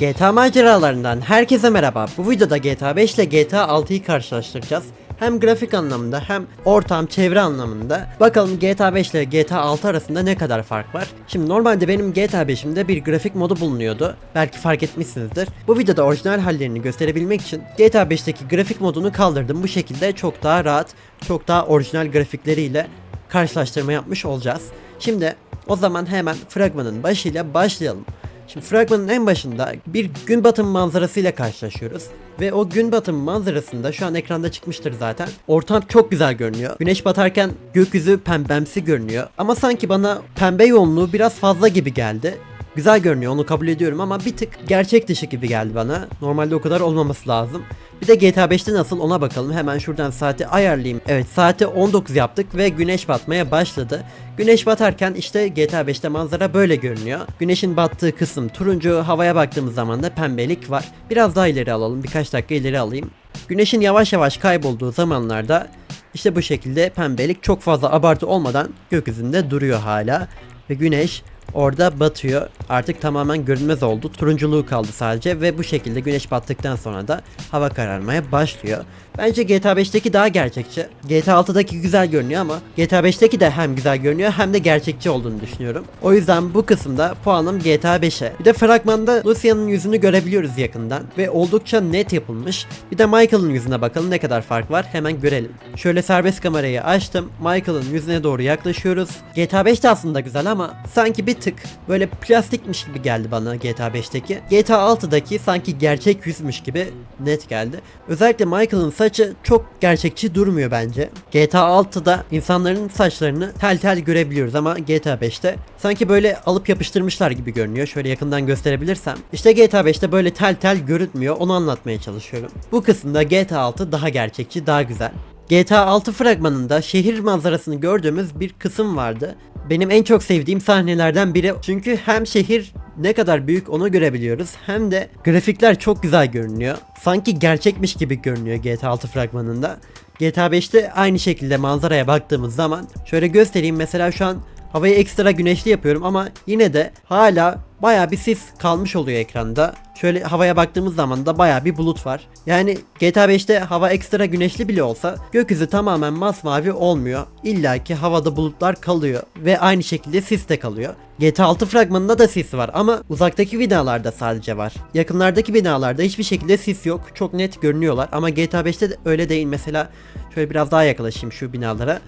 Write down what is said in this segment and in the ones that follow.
GTA maceralarından herkese merhaba. Bu videoda GTA 5 ile GTA 6'yı karşılaştıracağız. Hem grafik anlamında hem ortam, çevre anlamında. Bakalım GTA 5 ile GTA 6 arasında ne kadar fark var. Şimdi normalde benim GTA 5'imde bir grafik modu bulunuyordu. Belki fark etmişsinizdir. Bu videoda orijinal hallerini gösterebilmek için GTA 5'teki grafik modunu kaldırdım. Bu şekilde çok daha rahat, çok daha orijinal grafikleriyle karşılaştırma yapmış olacağız. Şimdi o zaman hemen fragmanın başıyla başlayalım. Şimdi fragmanın en başında bir gün batımı manzarasıyla karşılaşıyoruz. Ve o gün batımı manzarasında şu an ekranda çıkmıştır zaten. Ortam çok güzel görünüyor. Güneş batarken gökyüzü pembemsi görünüyor. Ama sanki bana pembe yoğunluğu biraz fazla gibi geldi. Güzel görünüyor onu kabul ediyorum ama bir tık gerçek dışı gibi geldi bana. Normalde o kadar olmaması lazım. Bir de GTA 5'te nasıl ona bakalım. Hemen şuradan saati ayarlayayım. Evet saati 19 yaptık ve güneş batmaya başladı. Güneş batarken işte GTA 5'te manzara böyle görünüyor. Güneşin battığı kısım turuncu, havaya baktığımız zaman da pembelik var. Biraz daha ileri alalım. Birkaç dakika ileri alayım. Güneşin yavaş yavaş kaybolduğu zamanlarda işte bu şekilde pembelik çok fazla abartı olmadan gökyüzünde duruyor hala. Ve güneş orada batıyor. Artık tamamen görünmez oldu. Turunculuğu kaldı sadece ve bu şekilde güneş battıktan sonra da hava kararmaya başlıyor. Bence GTA 5'teki daha gerçekçi. GTA 6'daki güzel görünüyor ama GTA 5'teki de hem güzel görünüyor hem de gerçekçi olduğunu düşünüyorum. O yüzden bu kısımda puanım GTA 5'e. Bir de fragmanda Lucia'nın yüzünü görebiliyoruz yakından ve oldukça net yapılmış. Bir de Michael'ın yüzüne bakalım ne kadar fark var hemen görelim. Şöyle serbest kamerayı açtım. Michael'ın yüzüne doğru yaklaşıyoruz. GTA 5 de aslında güzel ama sanki bir tık böyle plastikmiş gibi geldi bana GTA 5'teki. GTA 6'daki sanki gerçek yüzmüş gibi net geldi. Özellikle Michael'ın saçı çok gerçekçi durmuyor bence. GTA 6'da insanların saçlarını tel tel görebiliyoruz ama GTA 5'te sanki böyle alıp yapıştırmışlar gibi görünüyor. Şöyle yakından gösterebilirsem. İşte GTA 5'te böyle tel tel görünmüyor. Onu anlatmaya çalışıyorum. Bu kısımda GTA 6 daha gerçekçi, daha güzel. GTA 6 fragmanında şehir manzarasını gördüğümüz bir kısım vardı. Benim en çok sevdiğim sahnelerden biri. Çünkü hem şehir ne kadar büyük onu görebiliyoruz hem de grafikler çok güzel görünüyor. Sanki gerçekmiş gibi görünüyor GTA 6 fragmanında. GTA 5'te aynı şekilde manzaraya baktığımız zaman şöyle göstereyim mesela şu an havayı ekstra güneşli yapıyorum ama yine de hala baya bir sis kalmış oluyor ekranda. Şöyle havaya baktığımız zaman da baya bir bulut var. Yani GTA 5'te hava ekstra güneşli bile olsa gökyüzü tamamen masmavi olmuyor. İlla ki havada bulutlar kalıyor ve aynı şekilde sis de kalıyor. GTA 6 fragmanında da sis var ama uzaktaki binalarda sadece var. Yakınlardaki binalarda hiçbir şekilde sis yok. Çok net görünüyorlar ama GTA 5'te de öyle değil. Mesela şöyle biraz daha yaklaşayım şu binalara.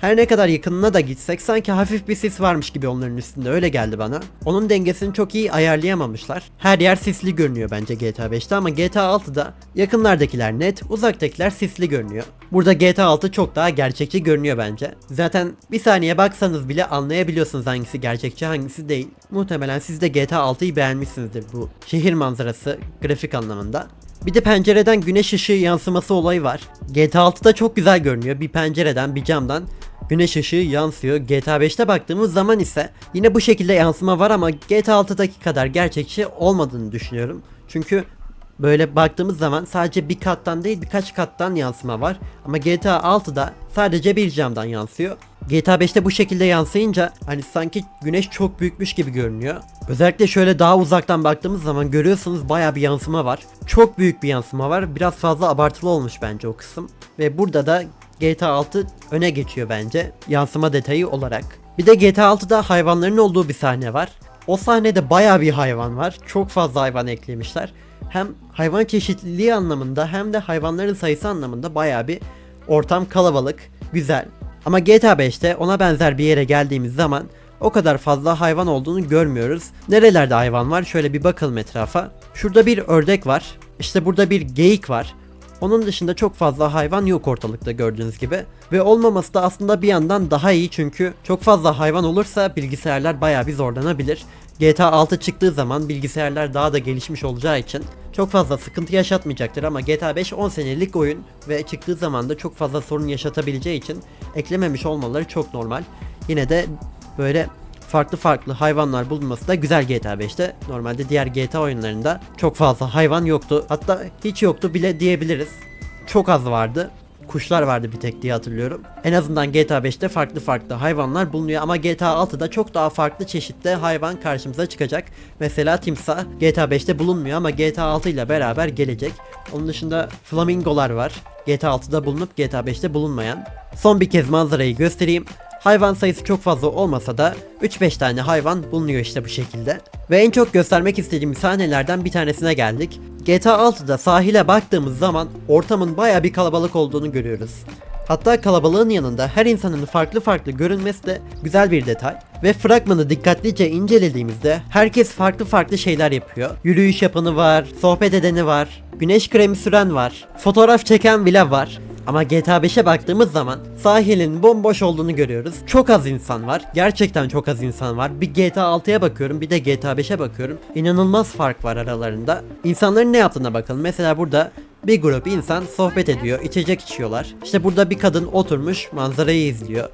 Her ne kadar yakınına da gitsek sanki hafif bir sis varmış gibi onların üstünde öyle geldi bana. Onun dengesini çok iyi ayarlayamamışlar. Her yer sisli görünüyor bence GTA 5'te ama GTA 6'da yakınlardakiler net, uzaktakiler sisli görünüyor. Burada GTA 6 çok daha gerçekçi görünüyor bence. Zaten bir saniye baksanız bile anlayabiliyorsunuz hangisi gerçekçi hangisi değil. Muhtemelen siz de GTA 6'yı beğenmişsinizdir bu şehir manzarası grafik anlamında. Bir de pencereden güneş ışığı yansıması olayı var. GTA 6'da çok güzel görünüyor. Bir pencereden, bir camdan güneş ışığı yansıyor. GTA 5'te baktığımız zaman ise yine bu şekilde yansıma var ama GTA 6'daki kadar gerçekçi olmadığını düşünüyorum. Çünkü böyle baktığımız zaman sadece bir kattan değil birkaç kattan yansıma var. Ama GTA 6'da sadece bir camdan yansıyor. GTA 5'te bu şekilde yansıyınca hani sanki güneş çok büyükmüş gibi görünüyor. Özellikle şöyle daha uzaktan baktığımız zaman görüyorsunuz baya bir yansıma var. Çok büyük bir yansıma var. Biraz fazla abartılı olmuş bence o kısım. Ve burada da GTA 6 öne geçiyor bence yansıma detayı olarak. Bir de GTA 6'da hayvanların olduğu bir sahne var. O sahnede baya bir hayvan var. Çok fazla hayvan eklemişler. Hem hayvan çeşitliliği anlamında hem de hayvanların sayısı anlamında baya bir ortam kalabalık, güzel. Ama GTA 5'te ona benzer bir yere geldiğimiz zaman o kadar fazla hayvan olduğunu görmüyoruz. Nerelerde hayvan var? Şöyle bir bakalım etrafa. Şurada bir ördek var. İşte burada bir geyik var. Onun dışında çok fazla hayvan yok ortalıkta gördüğünüz gibi. Ve olmaması da aslında bir yandan daha iyi çünkü çok fazla hayvan olursa bilgisayarlar baya bir zorlanabilir. GTA 6 çıktığı zaman bilgisayarlar daha da gelişmiş olacağı için çok fazla sıkıntı yaşatmayacaktır ama GTA 5 10 senelik oyun ve çıktığı zaman da çok fazla sorun yaşatabileceği için eklememiş olmaları çok normal. Yine de böyle farklı farklı hayvanlar bulunması da güzel GTA 5'te. Normalde diğer GTA oyunlarında çok fazla hayvan yoktu. Hatta hiç yoktu bile diyebiliriz. Çok az vardı. Kuşlar vardı bir tek diye hatırlıyorum. En azından GTA 5'te farklı farklı hayvanlar bulunuyor ama GTA 6'da çok daha farklı çeşitli hayvan karşımıza çıkacak. Mesela timsah GTA 5'te bulunmuyor ama GTA 6 ile beraber gelecek. Onun dışında flamingolar var. GTA 6'da bulunup GTA 5'te bulunmayan. Son bir kez manzarayı göstereyim. Hayvan sayısı çok fazla olmasa da 3-5 tane hayvan bulunuyor işte bu şekilde. Ve en çok göstermek istediğim sahnelerden bir tanesine geldik. GTA 6'da sahile baktığımız zaman ortamın baya bir kalabalık olduğunu görüyoruz. Hatta kalabalığın yanında her insanın farklı farklı görünmesi de güzel bir detay. Ve fragmanı dikkatlice incelediğimizde herkes farklı farklı şeyler yapıyor. Yürüyüş yapanı var, sohbet edeni var, güneş kremi süren var, fotoğraf çeken bile var. Ama GTA 5'e baktığımız zaman sahilin bomboş olduğunu görüyoruz. Çok az insan var. Gerçekten çok az insan var. Bir GTA 6'ya bakıyorum bir de GTA 5'e bakıyorum. İnanılmaz fark var aralarında. İnsanların ne yaptığına bakalım. Mesela burada bir grup insan sohbet ediyor, içecek içiyorlar. İşte burada bir kadın oturmuş manzarayı izliyor.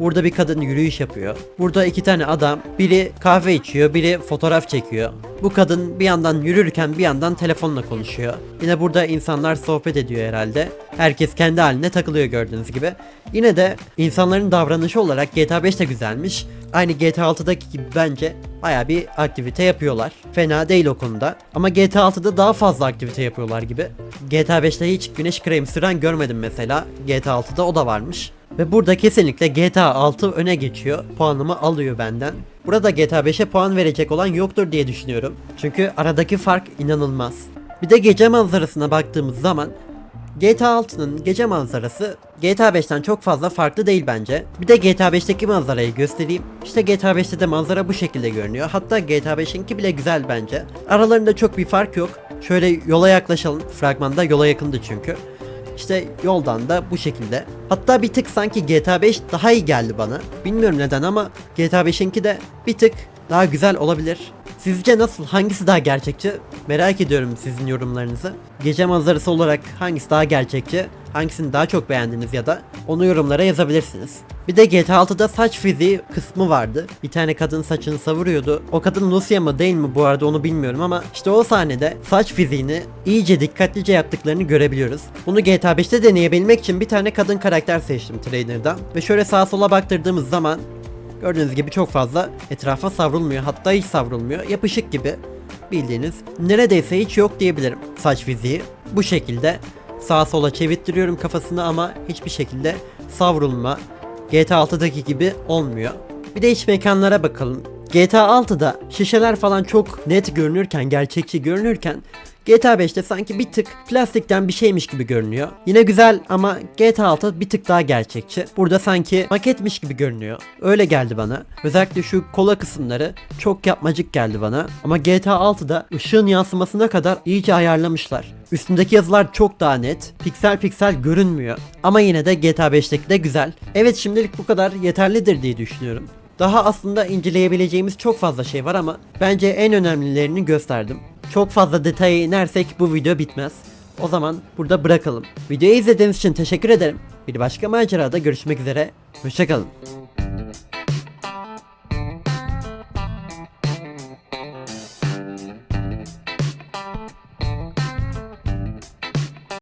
Burada bir kadın yürüyüş yapıyor. Burada iki tane adam, biri kahve içiyor, biri fotoğraf çekiyor. Bu kadın bir yandan yürürken bir yandan telefonla konuşuyor. Yine burada insanlar sohbet ediyor herhalde. Herkes kendi haline takılıyor gördüğünüz gibi. Yine de insanların davranışı olarak GTA 5 de güzelmiş. Aynı GTA 6'daki gibi bence baya bir aktivite yapıyorlar. Fena değil o konuda. Ama GTA 6'da daha fazla aktivite yapıyorlar gibi. GTA 5'te hiç güneş kremi süren görmedim mesela. GTA 6'da o da varmış. Ve burada kesinlikle GTA 6 öne geçiyor. Puanımı alıyor benden. Burada GTA 5'e puan verecek olan yoktur diye düşünüyorum. Çünkü aradaki fark inanılmaz. Bir de gece manzarasına baktığımız zaman GTA 6'nın gece manzarası GTA 5'ten çok fazla farklı değil bence. Bir de GTA 5'teki manzarayı göstereyim. İşte GTA 5'te de manzara bu şekilde görünüyor. Hatta GTA 5'inki bile güzel bence. Aralarında çok bir fark yok. Şöyle yola yaklaşalım. Fragmanda yola yakındı çünkü. İşte yoldan da bu şekilde. Hatta bir tık sanki GTA 5 daha iyi geldi bana. Bilmiyorum neden ama GTA 5'inki de bir tık daha güzel olabilir. Sizce nasıl? Hangisi daha gerçekçi? Merak ediyorum sizin yorumlarınızı. Gece manzarası olarak hangisi daha gerçekçi? Hangisini daha çok beğendiniz ya da onu yorumlara yazabilirsiniz. Bir de GTA 6'da saç fiziği kısmı vardı. Bir tane kadın saçını savuruyordu. O kadın Lucia mı değil mi bu arada onu bilmiyorum ama işte o sahnede saç fiziğini iyice dikkatlice yaptıklarını görebiliyoruz. Bunu GTA 5'te deneyebilmek için bir tane kadın karakter seçtim trainer'dan. Ve şöyle sağa sola baktırdığımız zaman Gördüğünüz gibi çok fazla etrafa savrulmuyor. Hatta hiç savrulmuyor. Yapışık gibi. Bildiğiniz neredeyse hiç yok diyebilirim saç fiziği. Bu şekilde sağa sola çevirttiriyorum kafasını ama hiçbir şekilde savrulma GTA 6'daki gibi olmuyor. Bir de iç mekanlara bakalım. GTA 6'da şişeler falan çok net görünürken, gerçekçi görünürken GTA 5'te sanki bir tık plastikten bir şeymiş gibi görünüyor. Yine güzel ama GTA 6 bir tık daha gerçekçi. Burada sanki maketmiş gibi görünüyor. Öyle geldi bana. Özellikle şu kola kısımları çok yapmacık geldi bana. Ama GTA 6'da ışığın yansımasına kadar iyice ayarlamışlar. Üstündeki yazılar çok daha net. Piksel piksel görünmüyor. Ama yine de GTA 5'teki de güzel. Evet şimdilik bu kadar yeterlidir diye düşünüyorum. Daha aslında inceleyebileceğimiz çok fazla şey var ama bence en önemlilerini gösterdim. Çok fazla detaya inersek bu video bitmez. O zaman burada bırakalım. Videoyu izlediğiniz için teşekkür ederim. Bir başka macerada görüşmek üzere. Hoşçakalın.